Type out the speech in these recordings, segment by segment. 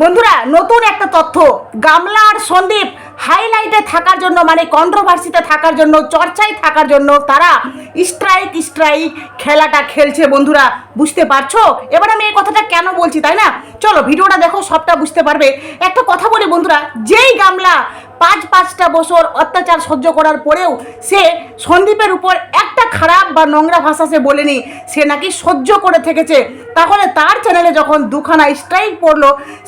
বন্ধুরা, নতুন একটা তথ্য। গামলা আর সন্দীপ হাইলাইটে থাকার জন্য মানে কন্ট্রোভার্সিতে থাকার জন্য, চর্চায় থাকার জন্য তারা স্ট্রাইক স্ট্রাইক খেলাটা খেলছে বন্ধুরা। বুঝতে পারছ? এবার আমি এই কথাটা কেন বলছি, তাই না? চলো, ভিডিওটা দেখো, সবটা বুঝতে পারবে। একটা কথা বলি বন্ধুরা, যেই গামলা পাঁচ পাঁচটা বছর অত্যাচার সহ্য করার পরেও সে সন্দীপের উপর একটা খারাপ বা নোংরা ভাষা সে বলেনি। সে নাকি সহ্য করে থেকেছে। তাহলে তার চ্যানেলে যখন দুখানা স্ট্রাইক পড়ল,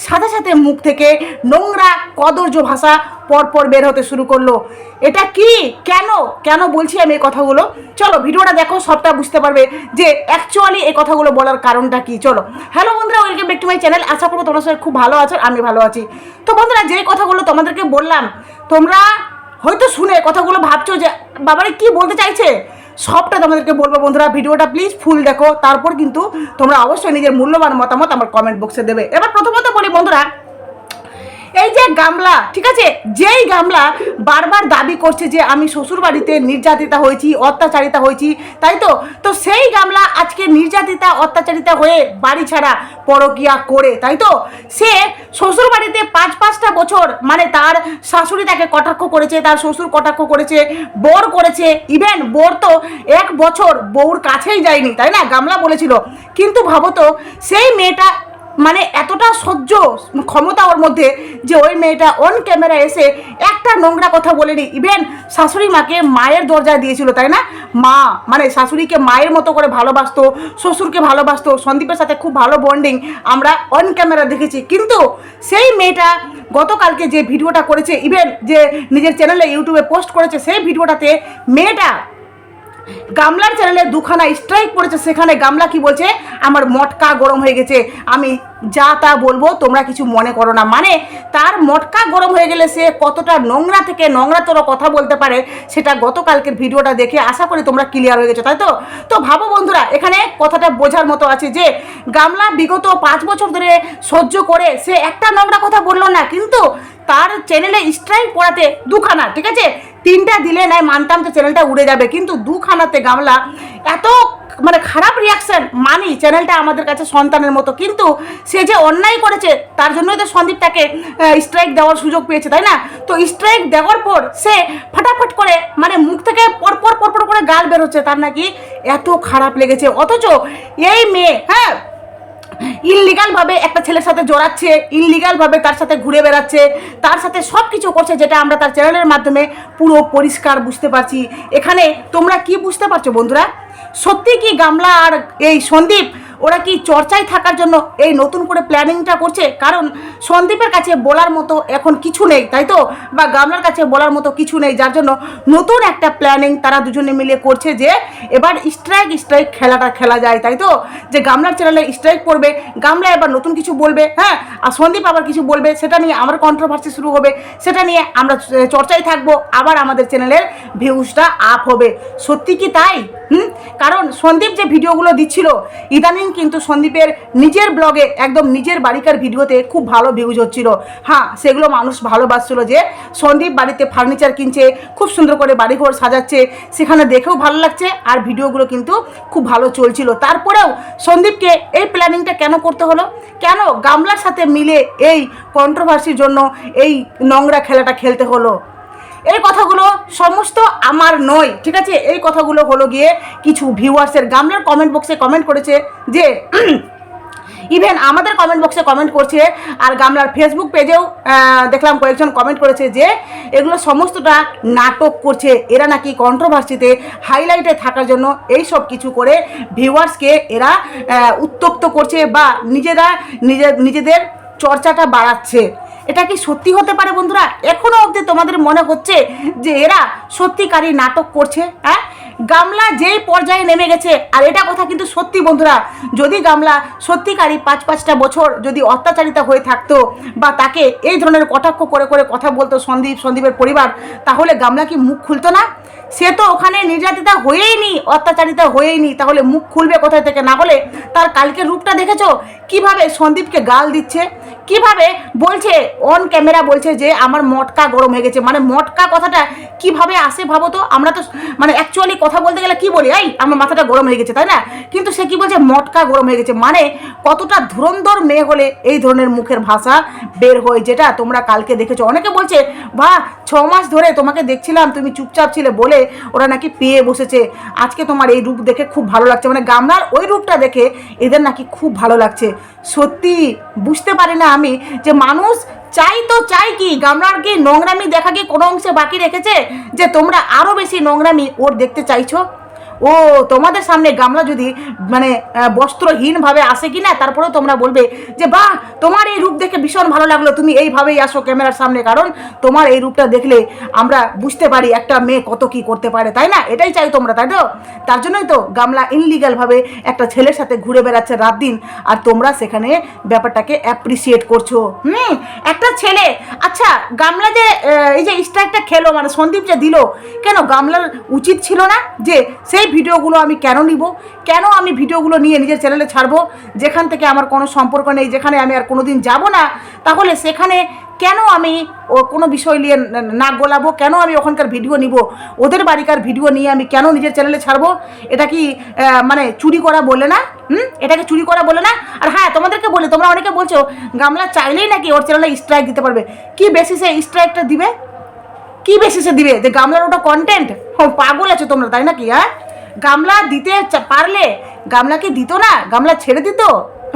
সাথে সাথে মুখ থেকে নোংরা কদর্য ভাষা পরপর বের হতে শুরু করল। এটা কি? কেন? কেন বলছি আমি এই কথাগুলো? চলো, ভিডিওটা দেখো, সবটা বুঝতে পারবে যে অ্যাকচুয়ালি এই কথাগুলো বলার কারণটা কি। চলো হ্যালো বন্ধুরা welcome back to my channel আশা করব তোমরা সবাই খুব ভালো আছো, আমি ভালো আছি। তো বন্ধুরা যে কথাগুলো তোমাদেরকে বললাম তোমরা হয়তো শুনে কথাগুলো ভাবছ যে, বাবারে কি বলতে চাইছে? সবটা তোমাদেরকে বলব বন্ধুরা, ভিডিওটা প্লিজ ফুল দেখো, তারপর কিন্তু তোমরা অবশ্যই নিজের মূল্যবান মতামত আমার কমেন্ট বক্সে দেবে। এবার প্রথমত বলি বন্ধুরা, এই যে গামলা, ঠিক আছে? যেই গামলা বারবার দাবি করছে যে আমি শ্বশুরবাড়িতে নির্যাতিতা হয়েছি, অত্যাচারিতা হয়েছি, তাই তো? তো সেই গামলা আজকে নির্যাতিতা, অত্যাচারিতা হয়ে বাড়ি ছাড়া পরকিয়া করে, তাই তো? সে শ্বশুরবাড়িতে পাঁচ পাঁচটা বছর মানে তার শাশুড়ি তাকে কটাক্ষ করেছে, তার শ্বশুর কটাক্ষ করেছে, বর করেছে ইভেন বর তো এক বছর বউর কাছেই যায়নি, তাই না? গামলা বলেছিল। কিন্তু ভাবো তো, সেই মেয়েটা মানে এতটা সহ্য ক্ষমতা ওর মধ্যে যে ওই মেয়েটা অন ক্যামেরা এসে একটা নোংরা কথা বলেনি। ইভেন শাশুড়ি মাকে মায়ের দরজায় দিয়েছিল, তাই না? মা মানে শাশুড়িকে মায়ের মতো করে ভালোবাসতো, শ্বশুরকে ভালোবাসতো, সন্দীপের সাথে খুব ভালো বন্ডিং আমরা অন ক্যামেরা দেখেছি। কিন্তু সেই মেয়েটা গতকালকে যে ভিডিওটা করেছে ইভেন যে নিজের চ্যানেলে ইউটিউবে পোস্ট করেছে, সেই ভিডিওটাতে মেয়েটা গামলার চ্যানেলে দুখানা স্ট্রাইক পড়েছে। সেখানে গামলা কি বলছে? আমার মটকা গরম হয়ে গেছে, আমি যা তা বলব, তোমরা কিছু মনে করো না। মানে তার মটকা গরম হয়ে গেলে সে কতটা নোংরা থেকে নোংরাতর কথা বলতে পারে, সেটা গতকালকের ভিডিওটা দেখে আশা করি তোমরা ক্লিয়ার হয়ে গেছো, তাই তো? তো ভাবো বন্ধুরা, এখানে কথাটা বোঝার মতো আছে যে, গামলা বিগত পাঁচ বছর ধরে সহ্য করে সে একটা নোংরা কথা বলল না, কিন্তু তার চ্যানেলে স্ট্রাইক পড়াতে দুখানা, ঠিক আছে? তিনটা দিলে নাই মানতাম তো চ্যানেলটা উড়ে যাবে, কিন্তু দুখানাতে গামলা এত মানে খারাপ রিয়াকশান মানি চ্যানেলটা আমাদের কাছে সন্তানের মতো। কিন্তু সে যে অন্যায় করেছে, তার জন্যই তো সন্দীপ তাকে স্ট্রাইক দেওয়ার সুযোগ পেয়েছে, তাই না? তো স্ট্রাইক দেওয়ার পর সে ফটাফট করে মানে মুখ থেকে পরপর পরপর করে গাল বেরোচ্ছে, তার নাকি এত খারাপ লেগেছে। অথচ এই মেয়ে হ্যাঁ ইনলিগাল ভাবে একটা ছেলের সাথে জড়াচ্ছে ইললিগালভাবে তার সাথে ঘুরে বেড়াচ্ছে, তার সাথে সব কিছু করছে যেটা আমরা তার চ্যানেলের মাধ্যমে পুরো পরিষ্কার বুঝতে পারছি। এখানে তোমরা কি বুঝতে পারছ বন্ধুরা? সত্যি কি গামলা আর এই সন্দীপ ওরা কি চর্চায় থাকার জন্য এই নতুন করে প্ল্যানিংটা করছে? কারণ সন্দীপের কাছে বলার মতো এখন কিছু নেই, তাই তো? বা গামলার কাছে বলার মতো কিছু নেই, যার জন্য নতুন একটা প্ল্যানিং তারা দুজনে মিলে করছে যে এবার স্ট্রাইক স্ট্রাইক খেলাটা খেলা যায়, তাই তো? যে গামলার চ্যানেলে স্ট্রাইক পড়বে গামলা এবার নতুন কিছু বলবে হ্যাঁ? আর সন্দীপ আবার কিছু বলবে, সেটা নিয়ে আমার কন্ট্রোভার্সি শুরু হবে, সেটা নিয়ে আমরা চর্চায় থাকব, আবার আমাদের চ্যানেলের ভিউজটা আপ হবে। সত্যি কি তাই? হুম? কারণ সন্দীপ যে ভিডিওগুলো দিচ্ছিল, ইদানিং কিন্তু সন্দীপের নিজের ব্লগে একদম নিজের বাড়িকার ভিডিওতে খুব ভালো ভিউজ হচ্ছিল। হ্যাঁ সেগুলো মানুষ ভালোবাসছিল যে সন্দীপ বাড়িতে ফার্নিচার কিনছে, খুব সুন্দর করে বাড়িঘর সাজাচ্ছে, সেখানে দেখেও ভালো লাগছে আর ভিডিওগুলো কিন্তু খুব ভালো চলছিল। তারপরেও সন্দীপকে এই প্ল্যানিংটা কেন করতে হলো? কেন গামলার সাথে মিলে এই কন্ট্রোভার্সির জন্য এই নোংরা খেলাটা খেলতে হলো? এই কথাগুলো সমস্ত আমার নয় ঠিক আছে? এই কথাগুলো হলো গিয়ে কিছু ভিউয়ার্সের গামলার কমেন্ট বক্সে কমেন্ট করেছে যে ইভেন আমাদের কমেন্ট বক্সে কমেন্ট করছে আর গামলার ফেসবুক পেজেও দেখলাম কয়েকজন কমেন্ট করেছে যে এগুলো সমস্তটা নাটক করছে। এরা নাকি কন্ট্রোভার্সিতে হাইলাইটে থাকার জন্য এই সব কিছু করে ভিউয়ার্সকে এরা আহ, উত্তক্ত করছে বা নিজেরা নিজে নিজেদের চর্চাটা বাড়াচ্ছে। এটা কি সত্যি হতে পারে বন্ধুরা? এখনও অবধি তোমাদের মনে হচ্ছে যে এরা সত্যিকারই নাটক করছে হ্যাঁ? গামলা যেই পর্যায়ে নেমে গেছে, আর এটা কথা কিন্তু সত্যি বন্ধুরা, যদি গামলা সত্যিকারই পাঁচ পাঁচটা বছর যদি অত্যাচারিতা হয়ে থাকতো বা তাকে এই ধরনের কটাক্ষ করে করে কথা বলতো সন্দীপ, সন্দীপের পরিবার, তাহলে গামলা কি মুখ খুলতো না? সে তো ওখানে নির্যাতিতা হয়েই নি অত্যাচারিতা হয়েই নি তাহলে মুখ খুলবে কোথায় থেকে? না হলে তার কালকে রূপটা দেখেছ? কীভাবে সন্দীপকে গাল দিচ্ছে? কীভাবে বলছে অন ক্যামেরা বলছে যে আমার মটকা গরম হয়ে গেছে। মানে মটকা কথাটা কীভাবে আসে ভাবো তো? আমরা তো মানে অ্যাকচুয়ালি কথা বলতে গেলে কি বলি? এই, আমার মাথাটা গরম হয়ে গেছে, তাই না? কিন্তু সে কি বলছে? মটকা গরম হয়ে গেছে। মানে কতটা ধুরন্ধর মেয়ে হলে এই ধরনের মুখের ভাষা বের হয়, যেটা তোমরা কালকে দেখেছ। অনেকে বলছে বা ছ মাস ধরে তোমাকে দেখছিলাম, তুমি চুপচাপ ছিলে বলে ওরা নাকি পেয়ে বসেছে। আজকে তোমার এই রূপ দেখে খুব ভালো লাগছে। মানে গামলার ওই রূপটা দেখে এদের নাকি খুব ভালো লাগছে। সত্যি, বুঝতে পারি না আমি যে মানুষ চাই তো চাই কি, গামলার কি নোংরামি দেখা কি কোনো অংশে বাকি রেখেছে? যে তোমরা আরও বেশি নোংরামি ওর দেখতে চাইছো? ও, তোমাদের সামনে গামলা যদি মানে বস্ত্রহীনভাবে আসে কি না তারপরেও তোমরা বলবে যে, বাহ, তোমার এই রূপ দেখে ভীষণ ভালো লাগল, তুমি এইভাবেই আসো ক্যামেরার সামনে। কারণ তোমার এই রূপটা দেখলে আমরা বুঝতে পারি একটা মেয়ে কত কি করতে পারে, তাই না? এটাই চাই তোমরা, তাই তো? তার জন্যই তো গামলা ইনলিগালভাবে একটা ছেলের সাথে ঘুরে বেড়াচ্ছে রাত দিন। আর তোমরা সেখানে ব্যাপারটাকে অ্যাপ্রিসিয়েট করছ। হুম, একটা ছেলে আচ্ছা গামলা যে এই যে স্ট্রাইকটা খেলো মানে সন্দীপ যে দিল, কেন গামলার উচিত ছিল না যে সেই ভিডিওগুলো আমি কেন নিব? কেন আমি ভিডিওগুলো নিয়ে নিজের চ্যানেলে ছাড়বো? যেখান থেকে আমার কোনো সম্পর্ক নেই, যেখানে আমি আর কোনো দিন যাব না, তাহলে সেখানে কেন আমি ও কোনো বিষয় নিয়ে না- গোলাবো? কেন আমি ওখানকার ভিডিও নিব? ওদের বাড়িকার ভিডিও নিয়ে আমি কেন নিজের চ্যানেলে ছাড়বো? এটা কি মানে চুরি করা বলে না? হুম? এটাকে চুরি করা বলে না? আর হ্যাঁ তোমাদেরকে বলি, তোমরা অনেকে বলছো, গামলা চাইলেই নাকি ওর চ্যানেলে স্ট্রাইক দিতে পারবে। কি বেসিসে স্ট্রাইকটা দিবে? কি বেসিসে দিবে? যে গামলার ওটা কন্টেন্ট ও পাগল আছো তোমরা, তাই নাকি হ্যাঁ? গামলা দিতে পারলে গামলা কি দিত না? গামলা ছেড়ে দিত?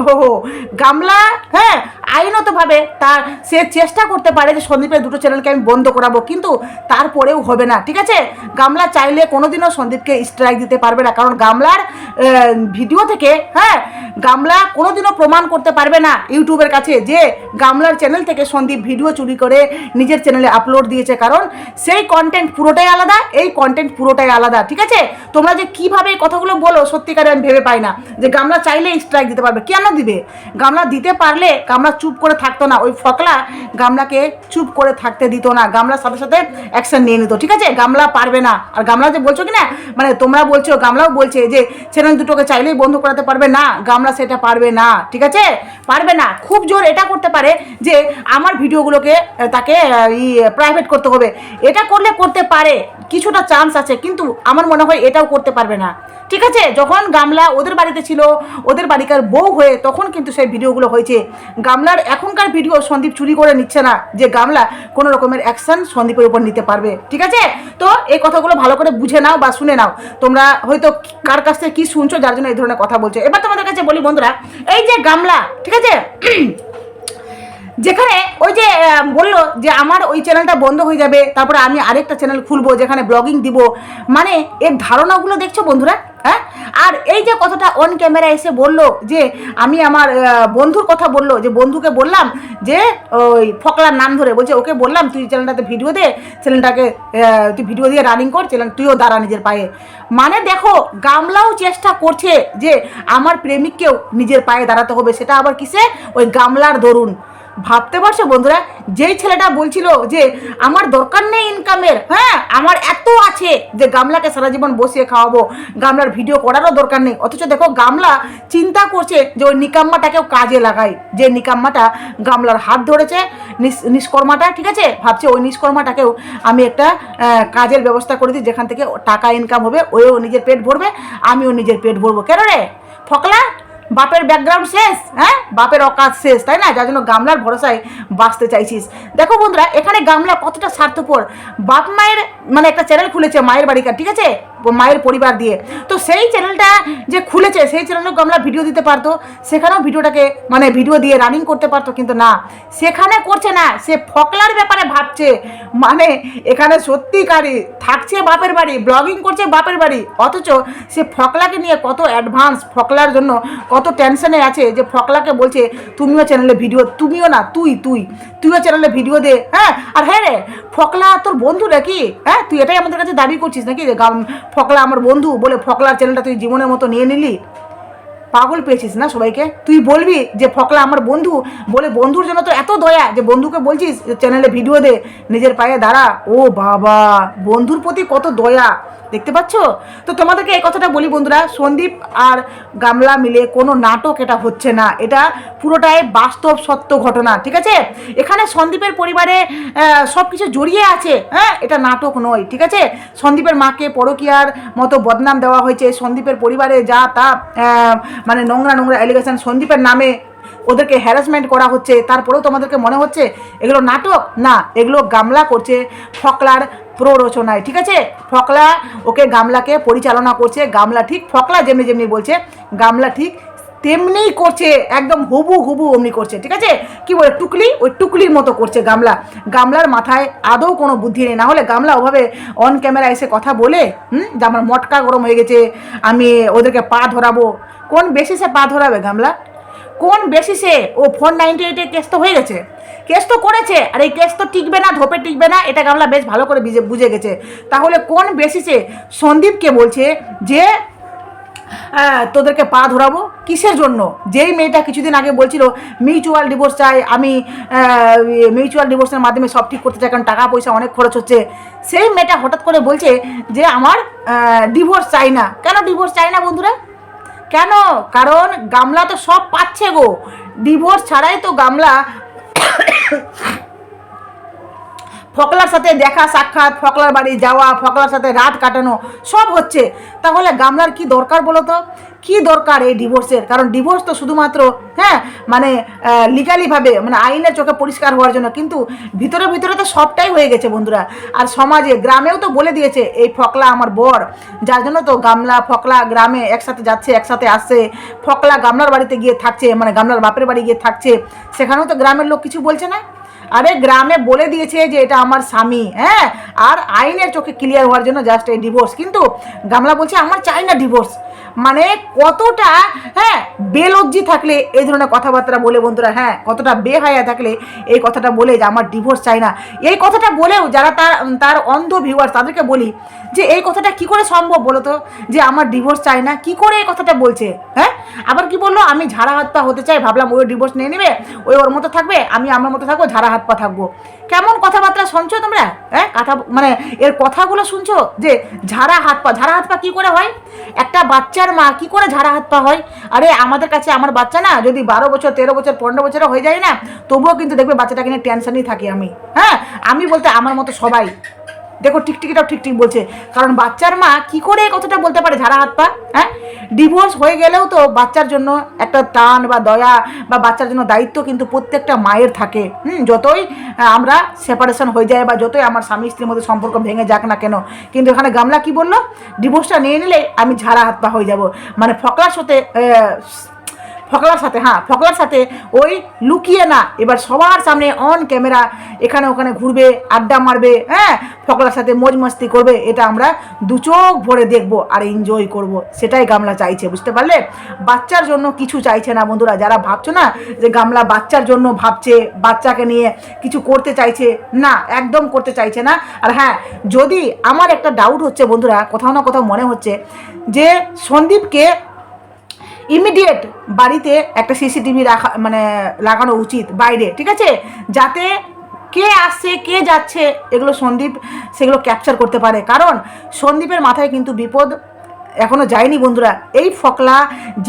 ও, গামলা হ্যাঁ আইনতভাবে তার সে চেষ্টা করতে পারে যে সন্দীপের দুটো চ্যানেলকে আমি বন্ধ করাবো, কিন্তু তারপরেও হবে না, ঠিক আছে? গামলা চাইলে কোনোদিনও সন্দীপকে স্ট্রাইক দিতে পারবে না, কারণ গামলার ভিডিও থেকে হ্যাঁ গামলা কোনোদিনও প্রমাণ করতে পারবে না ইউটিউবের কাছে যে গামলার চ্যানেল থেকে সন্দীপ ভিডিও চুরি করে নিজের চ্যানেলে আপলোড দিয়েছে, কারণ সেই কন্টেন্ট পুরোটাই আলাদা, এই কন্টেন্ট পুরোটাই আলাদা, ঠিক আছে? তোমরা যে কীভাবে এই কথাগুলো বলো, সত্যিকারে আমি ভেবে পাই না, যে গামলা চাইলে স্ট্রাইক দিতে পারবে, কেন দিবে? গামলা দিতে পারলে, গামলা চুপ করে থাকতো না। ওই ফকলা গামলাকে চুপ করে থাকতে দিত না। গামলার সাথে সাথে অ্যাকশন নিয়ে নিত। ঠিক আছে? গামলা পারবে না। আর গামলা যে বলছো কি না মানে তোমরা বলছো, গামলাও বলছে যে চ্যানেল দুটোকে চাইলেই বন্ধ করাতে পারবে না। গামলা সেটা পারবে না। ঠিক আছে? পারবে না। খুব জোর এটা করতে পারে যে, আমার ভিডিওগুলোকে তাকে প্রাইভেট করতে হবে। এটা করলে করতে পারে। কিছুটা চান্স আছে, কিন্তু আমার মনে হয় এটাও করতে পারবে না। ঠিক আছে? যখন গামলা ওদের বাড়িতে ছিল, ওদের বাড়িকার বউ হয়ে তখন কিন্তু সেই ভিডিওগুলো হয়েছে। গামলার এখনকার ভিডিও সন্দীপ চুরি করে নিচ্ছে না যে গামলা কোনো রকমের অ্যাকশন সন্দীপের উপর নিতে পারবে। ঠিক আছে? তো এই কথাগুলো ভালো করে বুঝে নাও বা শুনে নাও। তোমরা হয়তো কার কাছ থেকে কী শুনছো যার জন্য এই ধরনের কথা বলছো। এবার তোমাদের কাছে বলি বন্ধুরা, এই যে গামলা, ঠিক আছে? যেখানে ওই যে বলল যে আমার ওই চ্যানেলটা বন্ধ হয়ে যাবে, তারপরে আমি আরেকটা চ্যানেল খুলবো, যেখানে ব্লগিং দিব। মানে এর ধারণাগুলো দেখছ বন্ধুরা? হ্যাঁ? আর এই যে কথাটা অন ক্যামেরা এসে বলল যে, আমি আমার বন্ধুর কথা বলল, যে বন্ধুকে বললাম যে, ওই ফকলার নাম ধরে, বলছে, ওকে বললাম, তুই চ্যানেলটাতে ভিডিও দে চ্যানেলটাকে তুই ভিডিও দিয়ে রানিং কর চ্যানেল তুইও দাঁড়া নিজের পায়ে। মানে দেখো, গামলাও চেষ্টা করছে যে, আমার প্রেমিককেও নিজের পায়ে দাঁড়াতে হবে, সেটা আবার কিসে? ওই গামলার দরুন। ভাবতে পারছ বন্ধুরা? যেই ছেলেটা বলছিল যে, আমার দরকার নেই ইনকামের হ্যাঁ আমার এত আছে যে গামলাকে সারা জীবন বসিয়ে খাওয়াবো, গামলার ভিডিও করারও দরকার নেই। অথচ দেখো, গামলা চিন্তা করছে যে ওই নিকাম্মাটাকেও কাজে লাগাই যে নিকাম্মাটা গামলার হাত ধরেছে নিষ্কর্মাটা, ঠিক আছে? ভাবছে ওই নিষ্কর্মাটাকেও আমি একটা কাজের ব্যবস্থা করে দিই, যেখান থেকে টাকা ইনকাম হবে ওও নিজের পেট ভরবে, আমিও নিজের পেট ভরবো। কেন রে? ফকলা? বাপের ব্যাকগ্রাউন্ড শেষ হ্যাঁ? বাপের অকাজ শেষ, তাই না? যার জন্য গামলার ভরসায় বাঁচতে চাইছিস। দেখো বন্ধুরা, এখানে গামলা কতটা স্বার্থপর। বাপ মায়ের মানে একটা চ্যানেল খুলেছে, মায়ের বাড়িকার ঠিক আছে? মায়ের পরিবার দিয়ে। তো সেই চ্যানেলটা যে খুলেছে, সেই চ্যানেলেও আমরা ভিডিও দিতে পারতো, সেখানেও ভিডিওটাকে মানে ভিডিও দিয়ে রানিং করতে পারতো, কিন্তু না। সেখানে করছে না, সে ফকলার ব্যাপারে ভাবছে। মানে এখানে সত্যিকারই থাকছে বাপের বাড়ি ব্লগিং করছে বাপের বাড়ি, অথচ সে ফকলাকে নিয়ে কত অ্যাডভান্স ফকলার জন্য কত টেনশনে আছে যে ফকলাকে বলছে, তুমিও চ্যানেলে ভিডিও তুমিও না, তুই তুই, তুইও চ্যানেলে ভিডিও দে। হ্যাঁ আর হ্যাঁ রে, ফকলা তোর বন্ধু নাকি? হ্যাঁ তুই এটাই আমাদের কাছে দাবি করছিস নাকি? যে ফকলা আমার বন্ধু বলে ফকলার চ্যানেলটা তুই জীবনের মতো নিয়ে নিলি? পাগল পেয়েছিস না সবাইকে? তুই বলবি যে ফকলা আমার বন্ধু বলে বন্ধুর জন্য তো এত দয়া যে বন্ধুকে বলছিস চ্যানেলে ভিডিও দে, নিজের পায়ে দাঁড়া। ও বাবা, বন্ধুর প্রতি কত দয়া। দেখতে পাচ্ছ? তো তোমাদেরকে এই কথাটা বলি বন্ধুরা, সন্দীপ আর গামলা মিলে কোনো নাটক এটা হচ্ছে না। এটা পুরোটাই বাস্তব সত্য ঘটনা, ঠিক আছে? এখানে সন্দীপের পরিবারে সব কিছু জড়িয়ে আছে। হ্যাঁ এটা নাটক নয়, ঠিক আছে? সন্দীপের মাকে পরকিয়ার মতো বদনাম দেওয়া হয়েছে। সন্দীপের পরিবারে যা তা মানে নোংরা নোংরা অ্যালিগেশন সন্দীপের নামে ওদেরকে হ্যারাসমেন্ট করা হচ্ছে, তারপরেও তোমাদেরকে মনে হচ্ছে এগুলো নাটক? না, এগুলো গামলা করছে ফকলার প্ররোচনায়, ঠিক আছে? ফকলা ওকে গামলাকে পরিচালনা করছে, গামলা ঠিক ফকলা যেমনি যেমনি বলছে, গামলা ঠিক তেমনিই করছে, একদম হুবু হুবু অমনি করছে, ঠিক আছে? কি বলে, টুকলি? ওই টুকলির মতো করছে গামলা। গামলার মাথায় আদৌ কোনো বুদ্ধি নেই, না হলে গামলা ওভাবে অন ক্যামেরা এসে কথা বলে, হুম? যে আমার মটকা গরম হয়ে গেছে, আমি ওদেরকে পা ধরাবো। কোন বেশি সে পা ধরাবে গামলা? কোন বেসিসে ও four ninety eight A case তো হয়ে গেছে? কেস তো করেছে, আর এই কেস তো টিকবে না, ধোপে টিকবে না, এটা গামলা বেশ ভালো করে বুঝে গেছে। তাহলে কোন বেসিসে সন্দীপকে বলছে যে তোদেরকে পা ধরাবো? কিসের জন্য? যেই মেয়েটা কিছুদিন আগে বলছিল মিউচুয়াল ডিভোর্স চাই, আমি মিউচুয়াল ডিভোর্সের মাধ্যমে সব ঠিক করতে চাই, কারণ টাকা, পয়সা অনেক খরচ হচ্ছে। সেই মেয়েটা হঠাৎ করে বলছে যে, আমার ডিভোর্স চাই না। কেন ডিভোর্স চাই না বন্ধুরা? কেন? কারণ গামলা তো সব পাচ্ছে গো। ডিভোর্স ছাড়াই তো গামলা ফকলার সাথে দেখা, সাক্ষাৎ, ফকলার বাড়ি যাওয়া, ফকলার সাথে রাত কাটানো, সব হচ্ছে। তাহলে গামলার কি দরকার বলো তো? কি দরকার এই ডিভোর্সের কারণ ডিভোর্স তো শুধুমাত্র হ্যাঁ মানে লিগালিভাবে মানে আইনের চোখে পরিষ্কার হওয়ার জন্য। কিন্তু ভিতরে ভিতরে তো সবটাই হয়ে গেছে বন্ধুরা। আর সমাজে, গ্রামেও তো বলে দিয়েছে, এই ফকলা আমার বর। যার জন্য তো গামলা, ফকলা গ্রামে একসাথে যাচ্ছে, একসাথে আসছে। ফকলা গামলার বাড়িতে গিয়ে থাকছে মানে গামলার বাপের বাড়ি গিয়ে থাকছে। সেখানেও তো গ্রামের লোক কিছু বলছে না? আরে গ্রামে বলে দিয়েছে যে এটা আমার স্বামী হ্যাঁ? আর আইনের চোখে ক্লিয়ার হওয়ার জন্য জাস্ট এই ডিভোর্স কিন্তু গামলা বলছে, আমার চাই না ডিভোর্স মানে কতটা হ্যাঁ বেলজ্জি থাকলে এই ধরনের কথাবার্তা বলে বন্ধুরা হ্যাঁ কতটা বেহায়া থাকলে এই কথাটা বলে যে আমার ডিভোর্স চাই না। এই কথাটা বলেও যারা তার তার অন্ধ ভিউয়ার তাদেরকে বলি যে এই কথাটা কি করে সম্ভব বলো তো? যে আমার ডিভোর্স চাই না, কি করে এই কথাটা বলছে? হ্যাঁ? আবার কি বলল? আমি ঝাড়া হাত পা হতে চাই, ভাবলাম ওই ডিভোর্স নিয়ে নেবে, ওই ওর মতো থাকবে, আমি আমার মতো থাকব, ঝাড়া হাত পা থাকব। কেমন কথাবার্তা শুনছো তোমরা? হ্যাঁ কথা মানে এর কথাগুলো শুনছো? যে ঝাড়া হাত পা, ঝাড়া হাত পা কি করে হয়? একটা বাচ্চার মা, কি করে ঝাড়া হাত পা হয়? আরে, আমাদের কাছে আমার বাচ্চা না, যদি বারো বছর, তেরো বছর, পনেরো বছরও হয়ে যায় না, তবুও কিন্তু দেখবে বাচ্চাটাকে নিয়ে টেনশনই থাকি আমি। হ্যাঁ আমি বলতে আমার মতো সবাই। দেখো টিকটিকিটাও ঠিক ঠিক বলছে। কারণ বাচ্চার মা কি করে এই কথাটা বলতে পারে? ঝাড়া হাত পা হ্যাঁ? ডিভোর্স হয়ে গেলেও তো বাচ্চার জন্য একটা টান বা দয়া বা বাচ্চার জন্য দায়িত্ব কিন্তু প্রত্যেকটা মায়ের থাকে। হুম, যতই আমরা সেপারেশন হয়ে যায় বা যতই আমার স্বামী স্ত্রীর মধ্যে সম্পর্ক ভেঙে যাক না কেন, কিন্তু এখানে গামলা কি বলল? ডিভোর্সটা নিয়ে নিলে আমি ঝাড়া হাত পা হয়ে যাব। মানে ফকলার সাথে ফকলার সাথে হ্যাঁ ফকলার সাথে ওই লুকিয়ে না। এবার সবার সামনে অন ক্যামেরা এখানে ওখানে ঘুরবে, আড্ডা মারবে হ্যাঁ ফকলার সাথে মজ মস্তি করবে, এটা আমরা দু চোখ ভরে দেখব আর এনজয় করব। সেটাই গামলা চাইছে, বুঝতে পারলে? বাচ্চার জন্য কিছু চাইছে না বন্ধুরা, যারা ভাবছ না যে গামলা বাচ্চার জন্য ভাবছে, বাচ্চাকে নিয়ে কিছু করতে চাইছে, না, একদম করতে চাইছে না। আর হ্যাঁ যদি আমার একটা ডাউট হচ্ছে বন্ধুরা, কোথাও না কোথাও মনে হচ্ছে যে সন্দীপকে ইমিডিয়েট বাড়িতে একটা সিসিটিভি রাখা মানে লাগানো উচিত বাইরে, ঠিক আছে? যাতে কে আসছে, কে যাচ্ছে, এগুলো সন্দীপ, সেগুলো ক্যাপচার করতে পারে। কারণ সন্দীপের মাথায় কিন্তু বিপদ এখনও যায়নি বন্ধুরা। এই ফকলা,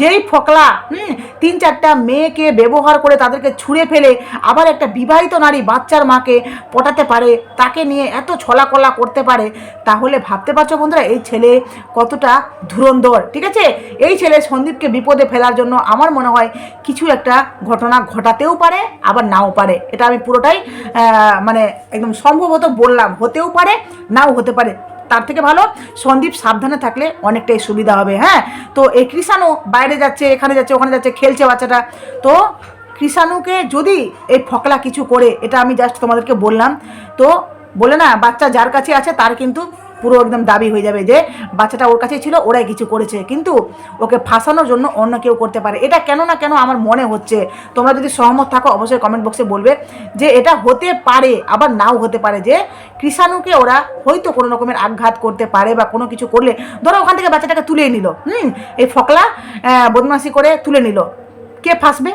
যেই ফকলা, হুম, তিন চারটা মেয়েকে ব্যবহার করে তাদেরকে ছুঁড়ে ফেলে, আবার একটা বিবাহিত নারী বাচ্চার মাকে পটাতে পারে, তাকে নিয়ে এত ছলাকলা করতে পারে, তাহলে ভাবতে পারছ বন্ধুরা, এই ছেলে কতটা ধুরন্ধর, ঠিক আছে? এই ছেলে সন্দীপকে বিপদে ফেলার জন্য আমার মনে হয় কিছু একটা ঘটনা ঘটাতেও পারে, আবার নাও পারে। এটা আমি পুরোটাই মানে একদম সম্ভবত বললাম, হতেও পারে, নাও হতে পারে। তার থেকে ভালো। সন্দীপ সাবধানে থাকলে অনেকটাই সুবিধা হবে হ্যাঁ? তো এই কৃষাণু বাইরে যাচ্ছে, এখানে যাচ্ছে, ওখানে যাচ্ছে, খেলছে বাচ্চাটা। তো কৃষাণুকে যদি এই ফকলা কিছু করে, এটা আমি জাস্ট তোমাদেরকে বললাম। তো বলে না, বাচ্চা যার কাছে আছে, তার কিন্তু পুরো একদম দাবি হয়ে যাবে যে বাচ্চাটা ওর কাছেই ছিল ওরাই কিছু করেছে। কিন্তু ওকে ফাঁসানোর জন্য অন্য কেউ করতে পারে। এটা কেন না কেন আমার মনে হচ্ছে। তোমরা যদি সহমত থাকো অবশ্যই কমেন্ট বক্সে বলবে যে এটা হতে পারে আবার নাও হতে পারে যে কৃষাণুকে ওরা হয়তো কোনো রকমের আঘাত করতে পারে বা কোনো কিছু করলে। ধরো ওখান থেকে বাচ্চাটাকে তুলে নিল হুম? এই ফকলা আহ, বদমাশি করে তুলে নিল। কে ফাঁসবে?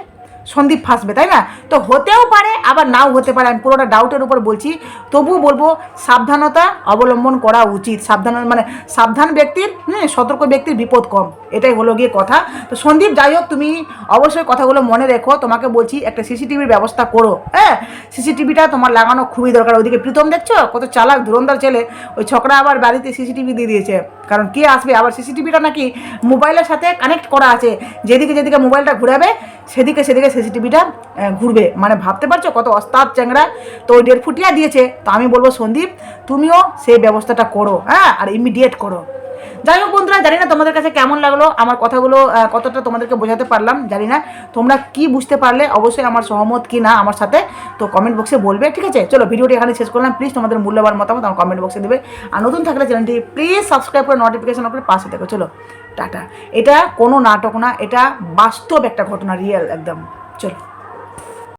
সন্দীপ ফাঁসবে, তাই না? তো হতেও পারে, আবার নাও হতে পারে। আমি পুরোটা ডাউটের উপর বলছি। তবুও বলব, সাবধানতা অবলম্বন করা উচিত। সাবধান মানে সাবধান ব্যক্তির, হুম, সতর্ক ব্যক্তির বিপদ কম। এটাই হলো গিয়ে কথা। তো সন্দীপ, যাই হোক, তুমি অবশ্যই কথাগুলো মনে রেখো। তোমাকে বলছি, একটা সিসিটিভির ব্যবস্থা করো হ্যাঁ? সিসিটিভিটা তোমার লাগানো খুবই দরকার। ওইদিকে প্রীতম দেখছ? কত চালাক, ধুরন্ধর ছেলে। ওই ছকরা আবার বাড়িতে সিসিটিভি দিয়ে দিয়েছে। কারণ কে আসবে? আবার সিসিটিভিটা নাকি মোবাইলের সাথে কানেক্ট করা আছে। যেদিকে যেদিকে মোবাইলটা ঘুরাবে, সেদিকে সেদিকে সিসিটিভিটা ঘুরবে। মানে ভাবতে পারছ কত অস্তাদ চ্যাংরা? তো ওই দেড় ফুটিয়া দিয়েছে। তো আমি বলব, সন্দীপ, তুমিও সেই ব্যবস্থাটা করো হ্যাঁ আর ইমিডিয়েট করো। যাই হোক বন্ধুরা, জানি না তোমাদের কাছে কেমন লাগল, আমার কথাগুলো কতটা তোমাদেরকে বোঝাতে পারলাম, জানি না। তোমরা কি বুঝতে পারলে, অবশ্যই আমার সহমত কি না আমার সাথে, তো কমেন্ট বক্সে বলবে, ঠিক আছে? চলো, ভিডিওটি এখানে শেষ করলাম। প্লিজ তোমাদের মূল্যবান মতামত আমার কমেন্ট বক্সে দেবে। আর নতুন থাকলে চ্যানেলটি প্লিজ সাবস্ক্রাইব করে নোটিফিকেশন করে পাশে দেখো চলো, টাটা। এটা কোনো নাটক না, এটা বাস্তব একটা ঘটনা রিয়েল একদম। চলো